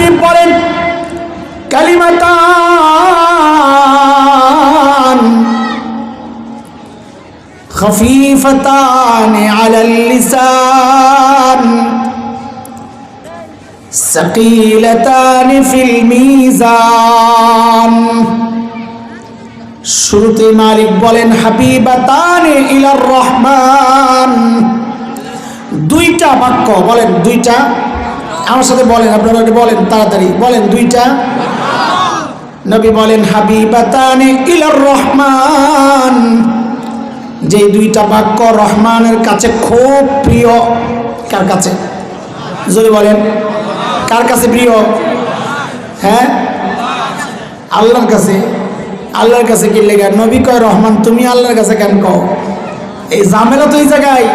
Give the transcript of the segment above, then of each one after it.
হাবিব বলেন কালিমাতান خفيفتان على اللسان ثقيلتان في الميزان শুরুতে মালিক বলেন হাবিবাতান ইলার রহমান দুইটা বাক্য বলেন দুইটা আমার সাথে বলেন, আপনারা বলেন তাড়াতাড়ি। বলেন দুইটা। নবী বলেন, হাবিবাতানে ইলার রহমান। যে দুইটা বাক্য রহমানের কাছে খুব প্রিয়, কার কাছে? যদি বলেন, কার কাছে প্রিয়? হ্যাঁ? আল্লাহর কাছে। আল্লাহর কাছে কি লেগে? নবী কয়, রহমান, তুমি আল্লাহর কাছে কেন কও? এই ঝামেলা তো এই জায়গায়।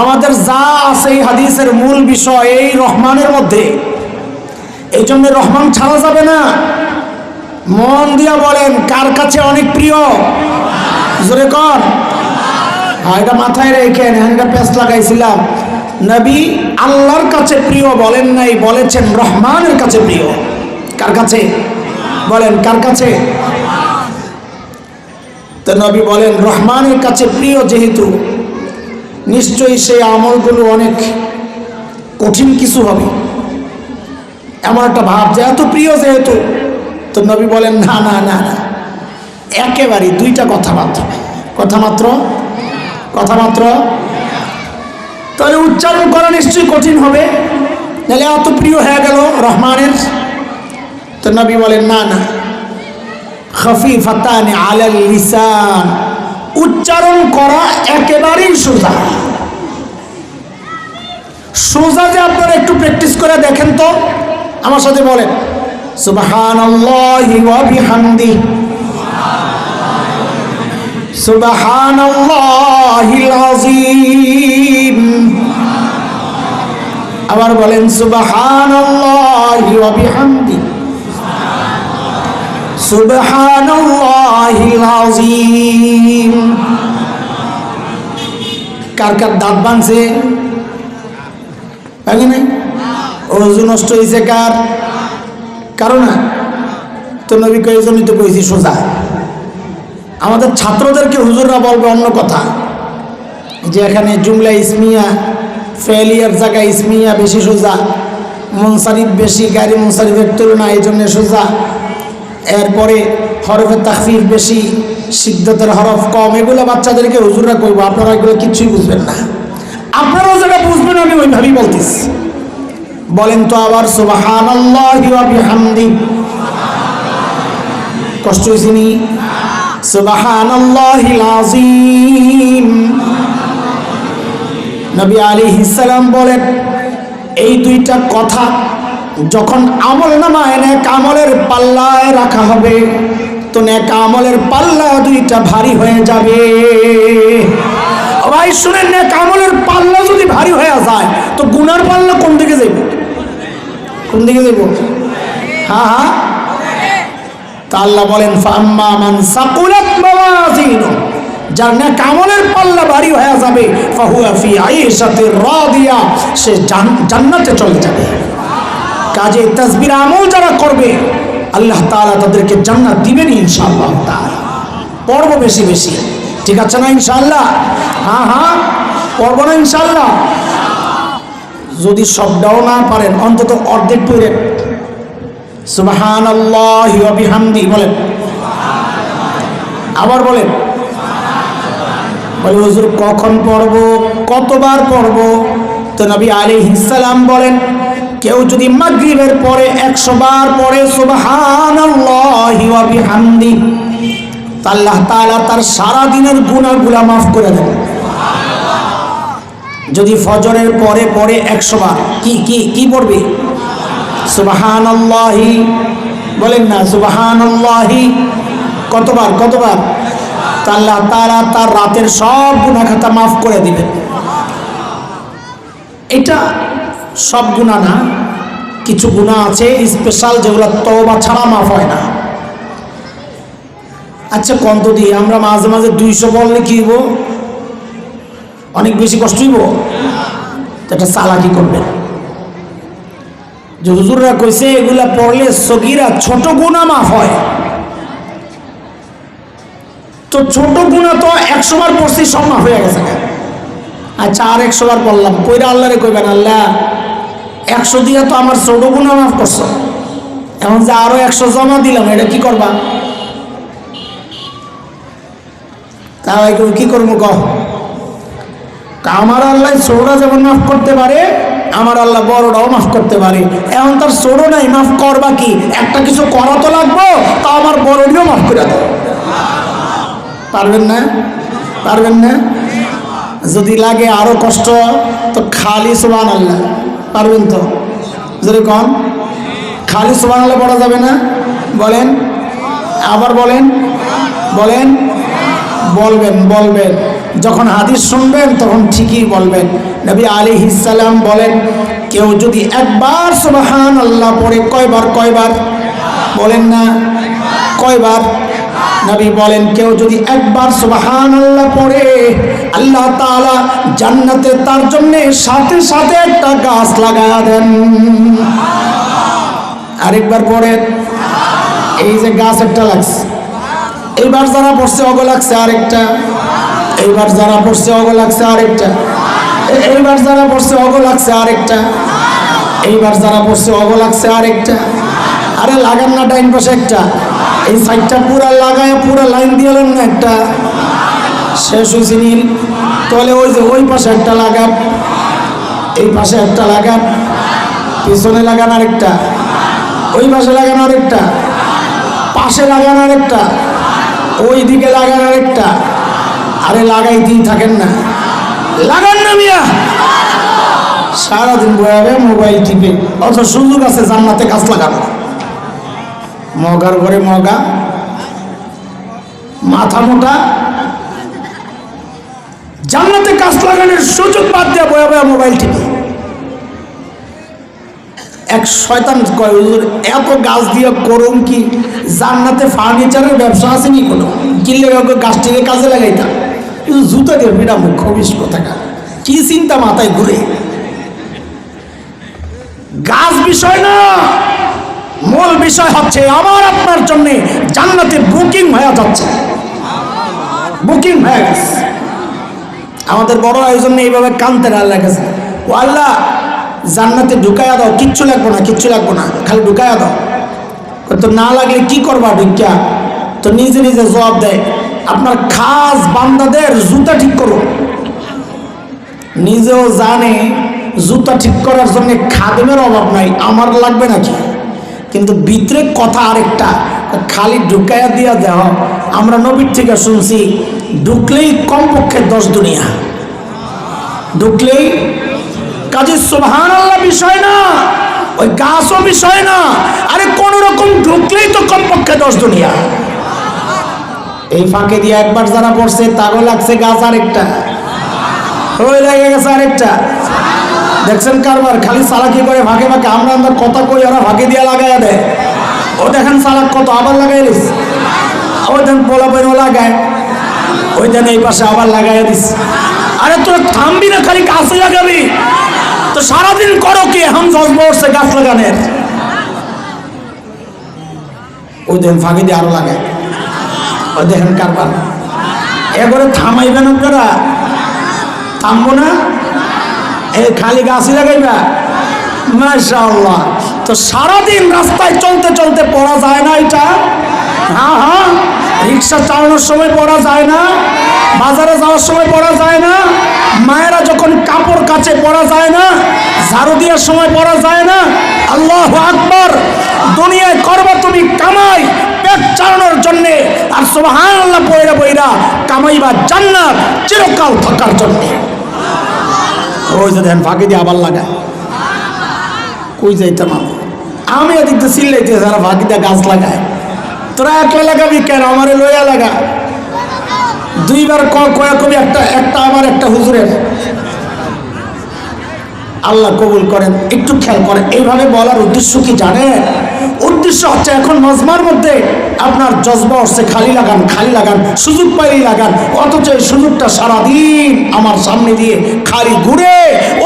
আমাদের যা আছে এই হাদিসের মূল বিষয়, এই রহমানের মধ্যে। এই জন্য রহমান ছাড়া যাবে না। মন দিয়া বলেন, কার কাছে অনেক প্রিয়? জোরে কর হ্যাঁ এটা মাথায় রেখেন হ্যান্ডটা পেঁচ লাগাইছিলাম। নবী আল্লাহর কাছে প্রিয় বলেন নাই, বলেছেন রহমানের কাছে প্রিয়। কার কাছে? বলেন, কার কাছে? তো নবী বলেন, রহমানের কাছে প্রিয় যেহেতু। নিশ্চয়ই সেই আমলগুলো অনেক কঠিন কিছু হবে। এমন একটা ভাব যে এত প্রিয় যেহেতু, তো নবী বলেন, না না না না। একেবারেই দুইটা কথা মাত্র। কথা মাত্র? কথা মাত্র? তাহলে উচ্চারণ করা নিশ্চয়ই কঠিন হবে। তাহলে এত প্রিয় হয়ে গেল রহমানের। তো নবী বলেন, না না। খফিফাতান আলাল লিসান। উচ্চারণ করা একেবারেই সোজা। সোজা যে আপনারা একটু প্র্যাকটিস করে দেখেন তো। আমার সাথে বলেন বিহামদি। আযীম। আবার বলেন, সুবহানাল্লাহি ওয়া বিহামদি সুবহানাল্লাহিল আযীম। কার কার দাঁত ভাঙছে ভাঙে নাই? অজু নষ্ট হয়েছে কার? কারণ তো নবী কয়ে জন্যই তো কইছি সোজা। আমাদের ছাত্রদেরকে হুজুররা বলবে অন্য কথা। যে এখানে জুমলা ইসমিয়া ফেলিয়ার জায়গায় ইসমিয়া বেশি সোজা। মনসারিফ বেশি, গাড়ি মনসারিফের তুলনা এই জন্যে সোজা। এরপরে হরফের তাকফির বেশি সিদ্ধতের হরফ কম, এগুলো বাচ্চাদেরকে হুজুররা করব আপনারা এগুলো কিচ্ছুই বুঝবেন না। আপনারাও যেটা বুঝবেন, আমি ওইভাবেই বলতেছি। বলেন তো আবার কষ্ট হয়েছে বলেন, এই দুইটা কথা যখন আমল নামায় নেক আমলের পাল্লায় রাখা হবে, তো নেক আমলের পাল্লা দুইটা ভারী হয়ে যাবে। ভাই শুনেন, নেক আমলের পাল্লা যদি ভারী হয়ে যায়, তো গুনার পাল্লা কোন দিকে যাইব? কোন দিকে যাইব? হ্যাঁ হ্যাঁ। আল্লাহ বলেন, ফাম্মা মান সাকুলাত মাওয়াজিনু। যার নেক আমলের পাল্লা ভারী হয়ে যাবে, ফাহুয়া ফি আইশাতির রাদিয়া, সে জান- জান্নাতে চলে যাবে। কাজে তাসবির আমল যারা করবে, আল্লাহ তালা তাদেরকে জান্নাত দিবেন ইনশাআল্লাহ তাআলা। পড়ব বেশি বেশি। ঠিক আছে না ইনশাআল্লাহ? হ্যাঁ হ্যাঁ। পড়ব না ইনশাআল্লাহ? যদি সবটাও না পারেন, অন্তত অর্ধেক পড়েন। সুবাহান বিহামদি, বলেন। আবার বলেন। বলে, হুজুর, কখন পড়ব? কতবার পড়ব? তো নবী আলী ইসালাম বলেন কেউ যদি মাগরিবের পরে একশো বার পড়ে সুবাহান আল্লাহ তাআলা তার সারা দিনের গুনাহগুলা মাফ করে দেন। যদি ফজরের পরে পরে একশো বার, কি কি কি পড়বে? সুবাহান বলেন না সুবাহান কতবার কতবার? তা আল্লাহ তারা তার রাতের সব গুণা খাতা মাফ করে দিবেন। এটা সব গুণা না, কিছু গুণা আছে স্পেশাল যেগুলো তওবা ছাড়া মাফ হয় না। আচ্ছা কন্ত দিয়ে আমরা মাঝে মাঝে দুইশো বললে কি হইব? অনেক বেশি কষ্ট হইব? তো একটা চালাকি করবেন। যে কইছে, এগুলা পড়লে সগিরা ছোট গুণা মাফ হয়। তো ছোট গুণা তো একশো বার পড়ছি, সব মাফ হয়ে গেছে। আচ্ছা আর একশো বার পড়লাম। কইরা আল্লাহরে কইবেন, আল্লাহ একশো দিয়া তো আমার ছোট গুণা মাফ করছ। এখন যে আরও একশো জমা দিলাম, এটা কি করবা? তাই কি করব কহ আমার আল্লাহ ছোড়া যেমন মাফ করতে পারে, আমার আল্লাহ বড়টাও মাফ করতে পারে। এখন তার ছোড়ো নাই, মাফ করবা কি? একটা কিছু করা তো লাগবো, তা আমার বড়টিও মাফ করে দাও। পারবেন না? পারবেন না? যদি লাগে আরও কষ্ট, তো খালি সোবান আল্লাহ পারবেন তো? যদি কন খালি আল্লাহ পড়া যাবে না? বলেন। আবার বলেন। বলেন। বলবেন বলবেন। যখন হাদিস শুনবেন, তখন ঠিকই বলবেন। নবী আলী ইসালাম বলেন, কেউ যদি একবার সুবাহান আল্লাহ পড়ে কয়বার কয়বার? বলেন না। কয়বার? নবী বলেন, কেউ যদি একবার সুবাহান আল্লাহ পড়ে, আল্লাহ তাআলা জান্নাতে তার জন্য সাথে সাথে একটা গাছ লাগায়া দেন। আরেকবার পড়েন। এই যে গাছ একটা লাগছে। এইবার যারা পড়ছে, অগ লাগছে আরেকটা। এইবার যারা পড়ছে, অগ লাগছে আরেকটা। এইবার যারা পড়ছে, অগ লাগছে আরেকটা। এইবার যারা পড়ছে, অগ লাগছে আরেকটা। আরে লাগান না টাইম পাশে একটা। এই সাইডটা পুরা লাগায় পুরা লাইন দিয়ে না একটা। শেষ হয়েছে নীল। তাহলে ওই যে ওই পাশে একটা লাগান। এই পাশে একটা লাগান। পিছনে লাগান আরেকটা। ওই পাশে লাগান আরেকটা। পাশে লাগান আরেকটা। ওই দিকে লাগান আরেকটা। আরে লাগাইতেই থাকেন না। লাগান না মিয়া। সারাদিন বয়াবে, মোবাইল টিপে। অত সুযোগ আছে জান্নাতে গাছ লাগানো মগার ঘরে মগা, মাথা মোটা, জান্নাতে গাছ লাগানোর সুযোগ বাদ দেওয়া বয়া বয়া মোবাইল টিপে। এক শয়তান এত গাছ দিয়ে করুন কি? জান্নাতে ফার্নিচারের ব্যবসা আছে নি কোনো? কিনলে গাছটিকে কাজে লাগাইতাম। কিন্তু জুতা দিয়ে বিনা মুখ্য বিষ কোথাকার? কি চিন্তা মাথায় ঘুরে? গাছ বিষয় না! মূল বিষয় হচ্ছে আমার আপনার জন্য জান্নাতে বুকিং হয়ে যাচ্ছে। বুকিং হয়ে গেছে। আমাদের বড় আয়োজন এইভাবে কানতে না লেগেছে। ও আল্লাহ, জান্নাতে ঢুকাইয়া দাও, কিচ্ছু লাগবো না, কিচ্ছু লাগবো না, খালি ঢুকাইয়া দাও। তো না লাগলে কি করবা ঢুকিয়া তো নিজে নিজে জবাব দেয়, আপনার খাস বান্দাদের জুতা ঠিক করো। নিজেও জানে, জুতা ঠিক করার জন্য খাদেমের অভাব নাই, আমার লাগবে নাকি? কিন্তু ভিতরে কথা আরেকটা। খালি ঢুকাইয়া দিয়া দেহ, আমরা নবীর থেকে শুনছি, ঢুকলেই কমপক্ষে দশ দুনিয়া। ঢুকলেই কাজে আল্লাহ বিষয় না, ওই গাছও বিষয় না, আরে কোন রকম ঢুকলেই তো কমপক্ষে দশ দুনিয়া। এই ফাঁকে দিয়ে একবার যারা পড়ছে তারও লাগছে গাছ আরেকটা। ওই লেগে গেছে আরেকটা। দেখছেন কারবার, খালি সালাকি করে ভাগে ভাগে, আমরা আমরা কথা কই, ওরা ভাগে দিয়ে লাগাইয়া দেয়। ও দেখেন সালাক কত, আবার লাগাই দিস? ওই দেন পোলা বইন লাগায়। ওই দেন এই পাশে আবার লাগাইয়া দিস। আরে তোর থামবি না, খালি গাছে লাগাবি। তো সারাদিন করো কি, এখন জজবা উঠছে গাছ লাগানের। ওই দেখেন ফাঁকি দিয়ে আরও লাগায়। ওই দেখেন কারবার। এবারে থামাইবেন আপনারা? থামবো না? এই খালি গাছই লাগাইবা? মাশাআল্লাহ। তো সারাদিন রাস্তায় চলতে চলতে পড়া যায় না এটা? হ্যাঁ হ্যাঁ। রিক্সা চালানোর সময় পড়া যায় না? বাজারে যাওয়ার সময় পড়া যায় না? মায়েরা যখন কাপড় কাছে পড়া যায় না? ঝাড়ু দেওয়ার সময় পড়া যায় না? আল্লাহ আকবর। দুনিয়ায় করবা তুমি কামাই, পেট চালানোর জন্যে। আর সুবহান আল্লাহ বইরা বইরা কামাইবা জান্নাত, চিরকাল থাকার জন্যে। যে দেখেন, ফাঁকি দিয়ে আবার লাগায়। কই যাইতাম আমি আমি এদিক যারা ফাঁকি দিয়ে গাছ লাগায়, তোরা একলা লাগাবি কেন? আমারে লইয়া লাগা। দুইবার কয়া কবি একটা একটা আমার, একটা হুজুরের। আল্লাহ কবুল করেন, একটু খেয়াল করেন। এইভাবে বলার উদ্দেশ্য কি জানেন? উদ্দেশ্য হচ্ছে এখন মজমার মধ্যে আপনার জজবা উঠছে, খালি লাগান খালি লাগান, সুযোগ পাইলেই লাগান। অথচ এই সুযোগটা সারাদিন আমার সামনে দিয়ে খালি ঘুরে,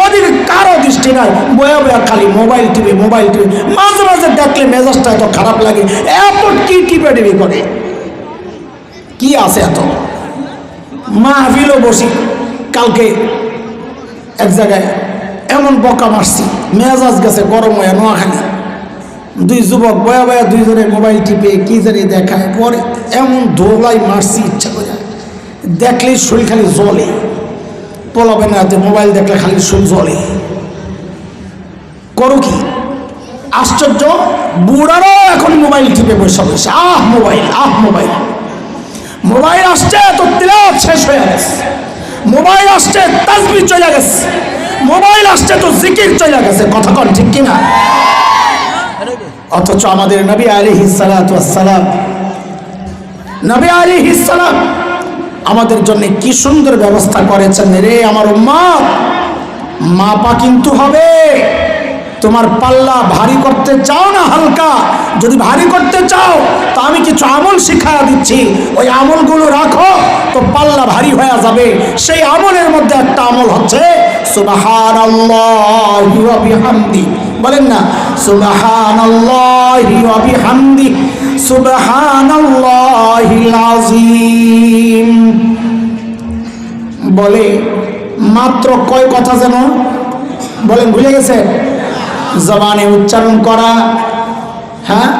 ওদিন কারও দৃষ্টি নাই। বয়া বয়া খালি মোবাইল টিপে মোবাইল টিপে। মাঝে মাঝে দেখলে মেজাজটা এত খারাপ লাগে। এত কি টিপে টিপে করে? কি আছে এত? মাহফিলও বসি। কালকে এক জায়গায় এমন বকা মারছি। মেজাজ গেছে গরম হয়ে নোয়াখালী। দুই যুবক বয়া বয়া দুইজনে মোবাইল টিপে কি জানি দেখায়, পরে এমন ধোলাই মারছি ইচ্ছা করে। দেখলেই শরীর খালি জ্বলে। পলাবে না যে মোবাইল দেখলে খালি শরীর জ্বলে। করো কি? আশ্চর্য? বুড়ারও এখন মোবাইল টিপে বসে বসে। আহ, মোবাইল আহ, মোবাইল। মোবাইল আসছে, তো তিলাওয়াত শেষ হয়ে গেছে। মোবাইল আসছে তাসবি চলে গেছে। মোবাইল আসছে, তো জিকির চলে গেছে। কথা কন ঠিক কিনা? অথচ আমাদের নবী আলী সালাম নবী আলী সালাম আমাদের জন্য কি সুন্দর ব্যবস্থা করেছেন রে আমার মা মাপা কিন্তু হবে। তোমার পাল্লা ভারী করতে চাও না হালকা? যদি ভারী করতে চাও, তা আমি কিছু আমল শিখায়া দিচ্ছি। ওই আমলগুলো রাখো, তো পাল্লা ভারী হয়ে যাবে। সেই আমলের মধ্যে একটা আমল হচ্ছে বিহামদি। বলেন না, সুবহানাল্লাহি ওয়া বলে মাত্র কয় কথা যেন? বলেন, ভুলে গেছে? জবানে উচ্চারণ করা হ্যাঁ?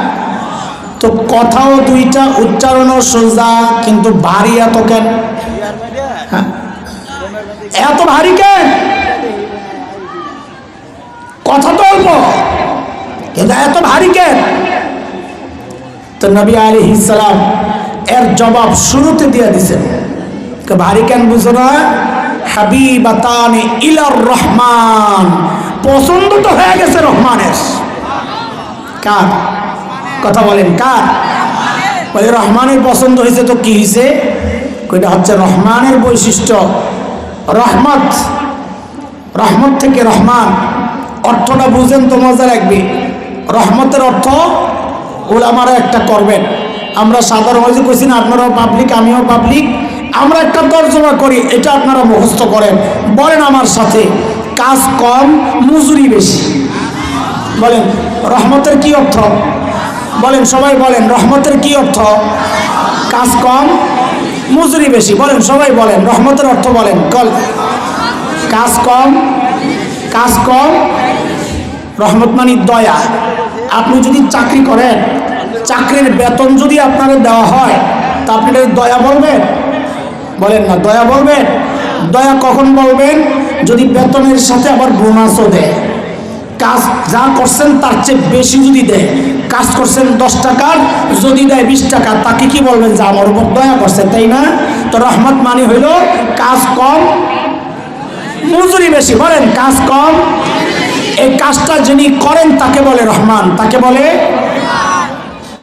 তো কথাও দুইটা, উচ্চারণও সোজা, কিন্তু ভারী এত কেন? হ্যাঁ? এত ভারী কেন? কথা তো অল্প কিন্তু এত ভারী কেন তো নবী আলী ইসালাম এর জবাব শুরুতে দিয়ে দিছেন। ভারী কেন বুঝো না? হাবিবাতানে ইলার রহমান। পছন্দ তো হয়ে গেছে রহমানের। কার? কথা বলেন, কার? বলে রহমানের পছন্দ হয়েছে তো কি হয়েছে? এটা হচ্ছে রহমানের বৈশিষ্ট্য। রহমত রহমত থেকে রহমান। অর্থটা বুঝেন তো মজা লাগবে। রহমতের অর্থ ওলামারা একটা করবেন। আমরা সাধারণ হয়েছে, কইছি না, আপনারাও পাবলিক আমিও পাবলিক আমরা একটা তর্জমা করি, এটা আপনারা মুখস্থ করেন। বলেন আমার সাথে, কাজ কম, মজুরি বেশি। বলেন, রহমতের কি অর্থ? বলেন, সবাই বলেন, রহমতের কি অর্থ? কাজ কম, মজুরি বেশি। বলেন, সবাই বলেন, রহমতের অর্থ বলেন। কল কাজ কম কাজ কম রহমত মানি দয়া, আপনি যদি চাকরি করেন, চাকরির বেতন যদি আপনাকে দেওয়া হয়, তা আপনি দয়া বলবেন? বলেন না, দয়া বলবেন? দয়া কখন বলবেন? যদি বেতনের সাথে আবার বোনাসও দেয়। কাজ যা করছেন তার চেয়ে বেশি যদি দেয়। কাজ করছেন দশ টাকার, যদি দেয় বিশ টাকা, তাকে কি বলবেন যে আমার উপর দয়া করছেন তাই না? তো রহমত মানে হইল, কাজ কম, মজুরি বেশি, বলেন, কাজ কম এই কাজটা যিনি করেন তাকে বলে রহমান তাকে বলে